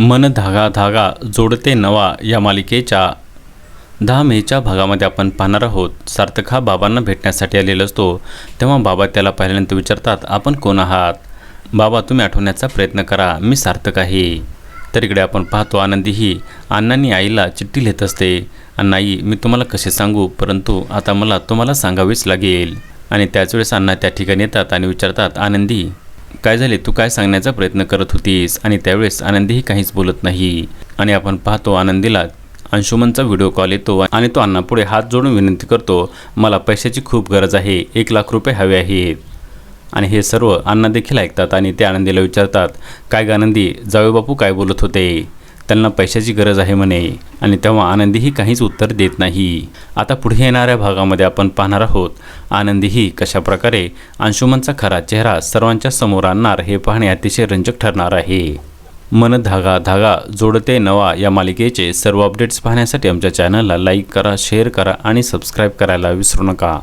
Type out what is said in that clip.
मन धागा धागा जोडते नवा या मालिकेच्या दहा मेच्या भागामध्ये आपण पाहणार आहोत. सार्थक हा बाबांना भेटण्यासाठी आलेला असतो. तेव्हा बाबा त्याला पाहिल्यानंतर विचारतात आपण कोण आहात? बाबा तुम्ही आठवण्याचा प्रयत्न करा. मी सार्थक आहे. तर इकडे आपण पाहतो आनंदी ही अण्णांनी आईला चिठ्ठी लिहित असते. आणि आई मी तुम्हाला कसे सांगू? परंतु आता मला तुम्हाला सांगावेच लागेल. आणि त्याच वेळेस अण्णा त्या ठिकाणी येतात आणि विचारतात आनंदी काय झाले? तू काय सांगण्याचा प्रयत्न करत होतीस? आणि त्यावेळेस आनंदीही काहीच बोलत नाही. आणि आपण पाहतो आनंदीला अंशुमनचा व्हिडिओ कॉल येतो आणि तो अण्णापुढे हात जोडून विनंती करतो मला पैशाची खूप गरज आहे. एक लाख रुपये हवे आहेत. आणि हे सर्व अण्णा देखील ऐकतात आणि ते आनंदीला विचारतात काय ग आनंदी? जावे बापू काय बोलत होते? त्यांना पैशाची गरज आहे म्हणे. आणि तेव्हा आनंदीही काहीच उत्तर देत नाही. आता पुढे येणाऱ्या भागामध्ये आपण पाहणार आहोत आनंदीही कशाप्रकारे अंशुमनचा खरा चेहरा सर्वांच्या समोर आणणार हे पाहणे अतिशय रंजक ठरणार आहे. मन धागा धागा जोडते नवा या मालिकेचे सर्व अपडेट्स पाहण्यासाठी आमच्या चॅनलला लाईक करा शेअर करा आणि सबस्क्राईब करायला विसरू नका.